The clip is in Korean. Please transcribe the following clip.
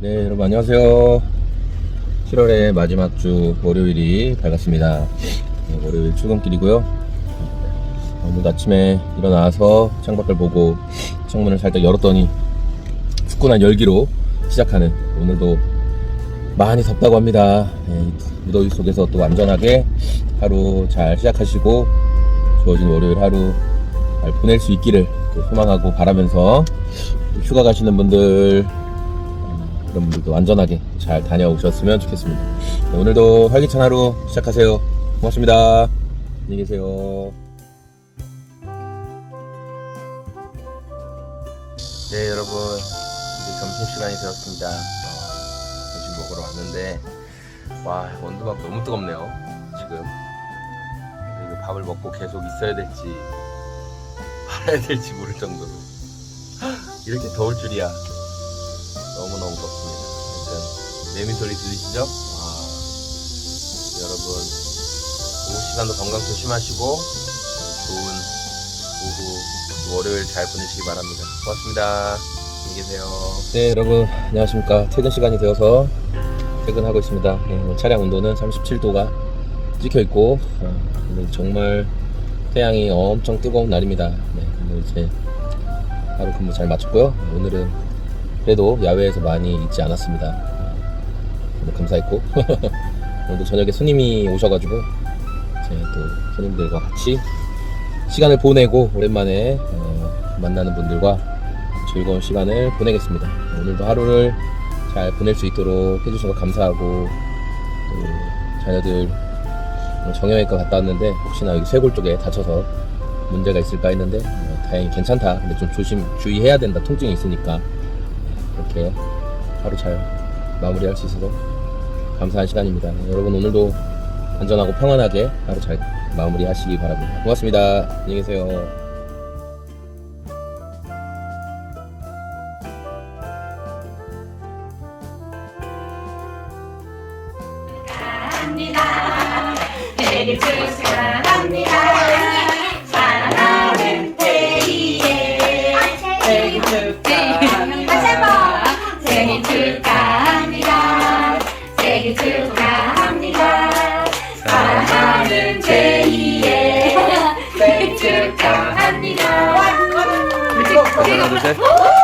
네, 여러분 안녕하세요. 7월의 마지막 주 월요일이 밝았습니다. 네, 월요일 출근길이고요. 오늘 아침에 일어나서 창밖을 보고 창문을 살짝 열었더니 후끈한 열기로 시작하는 오늘도 많이 덥다고 합니다. 네, 이 무더위 속에서 또 안전하게 하루 잘 시작하시고 주어진 월요일 하루 잘 보낼 수 있기를 또 소망하고 바라면서 휴가 가시는 분들 음, 그런 분들도 안전하게 잘 다녀오셨으면 좋겠습니다. 네, 오늘도 활기찬 하루 시작하세요. 고맙습니다. 안녕히 계세요. 네, 여러분. 이제 점심시간이 되었습니다. 어, 점심 먹으러 왔는데, 와, 온도가 너무 뜨겁네요. 지금. 이거 밥을 먹고 계속 있어야 될지, 말아야 될지 모를 정도로. 이렇게 더울 줄이야. 너무너무 매미 소리 들리시죠? 와, 여러분, 오후 시간도 건강 조심하시고, 좋은 오후 월요일 잘 보내시기 바랍니다. 고맙습니다. 안녕히 계세요. 네, 여러분 안녕하십니까. 퇴근 시간이 되어서 퇴근하고 있습니다. 네, 차량 온도는 37도가 찍혀 있고 어, 오늘 정말 태양이 엄청 뜨거운 날입니다. 네, 오늘 이제 하루 근무 잘 마쳤고요. 오늘은 그래도 야외에서 많이 있지 않았습니다. 감사했고 오늘도 저녁에 손님이 오셔가지고 또 손님들과 같이 시간을 보내고 오랜만에 어, 만나는 분들과 즐거운 시간을 보내겠습니다. 오늘도 하루를 잘 보낼 수 있도록 해주셔서 감사하고 또 자녀들 정형외과 갔다 왔는데 혹시나 여기 쇄골 쪽에 다쳐서 문제가 있을까 했는데 어, 다행히 괜찮다. 근데 좀 조심 주의해야 된다. 통증이 있으니까 이렇게 하루 잘 마무리할 수 있어서 감사한 시간입니다. 여러분 오늘도 안전하고 평안하게 하루 잘 마무리하시기 바랍니다. 고맙습니다. 안녕히 계세요. 합니다. 생일 축하합니다. 사랑하는 태희의 생일 축하 태희의